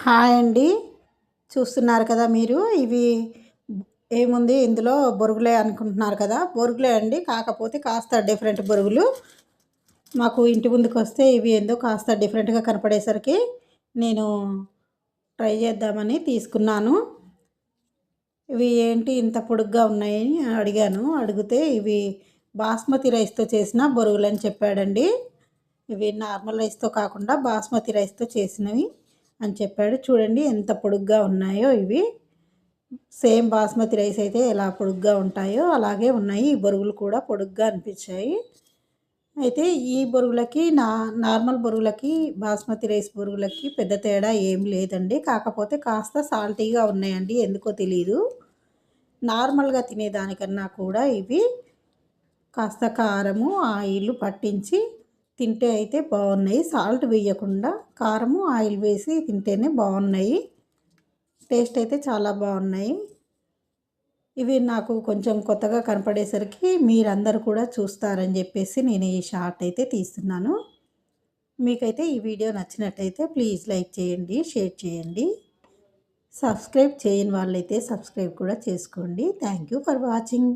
Hi అండి. చూస్తున్నారు కదా మీరు? ఇవి ఏముంది? ఇందులో బొరుగులే అనుకుంటున్నారు కదా. బొరుగులే అండి. కాకపోతే కాస్త డిఫరెంట్ బొరుగులు. మాకు ఇంటి ముందుకు వస్తే ఇవి ఏందో కాస్త డిఫరెంట్గా కనపడేసరికి నేను ట్రై చేద్దామని తీసుకున్నాను. ఇవి ఏంటి? ఇంత పొడుగ్గా ఉన్నాయని అడిగాను. అడిగితే ఇవి బాస్మతి రైస్తో చేసిన బొరుగులు అని చెప్పాడండి. ఇవి నార్మల్ రైస్తో కాకుండా బాస్మతి రైస్తో చేసినవి. అని చెప్పాడు. చూడండి ఎంత పొడుగ్గా ఉన్నాయో ఇవి. సేమ్ బాస్మతి రైస్ అయితే ఎలా పొడుగ్గా ఉంటాయో అలాగే ఉన్నాయి. ఈ బొరుగులు కూడా పొడుగ్గా అనిపించాయి. అయితే ఈ బొరుగులకి నా నార్మల్ బొరుగులకి బాస్మతి రైస్ బొరుగులకి పెద్ద తేడా ఏం లేదండి. కాకపోతే కాస్త సాల్టీగా ఉన్నాయండి. ఎందుకో తెలియదు నార్మల్గా తినేదానికన్నా కూడా ఇవి కాస్త కారము ఆయిల్ పట్టించి తింటే అయితే బాగున్నాయి. సాల్ట్ వేయకుండా కారము ఆయిల్ వేసి తింటేనే బాగున్నాయి. టేస్ట్ అయితే చాలా బాగున్నాయి. ఇవి నాకు కొంచెం కొత్తగా కనపడేసరికి మీరందరూ కూడా చూస్తారని చెప్పేసి నేను ఈ షార్ట్ అయితే తీస్తున్నాను. మీకైతే ఈ వీడియో నచ్చినట్టయితే ప్లీజ్ లైక్ చేయండి షేర్ చేయండి. సబ్స్క్రైబ్ చేయని వాళ్ళైతే సబ్స్క్రైబ్ కూడా చేసుకోండి. Thank you for watching.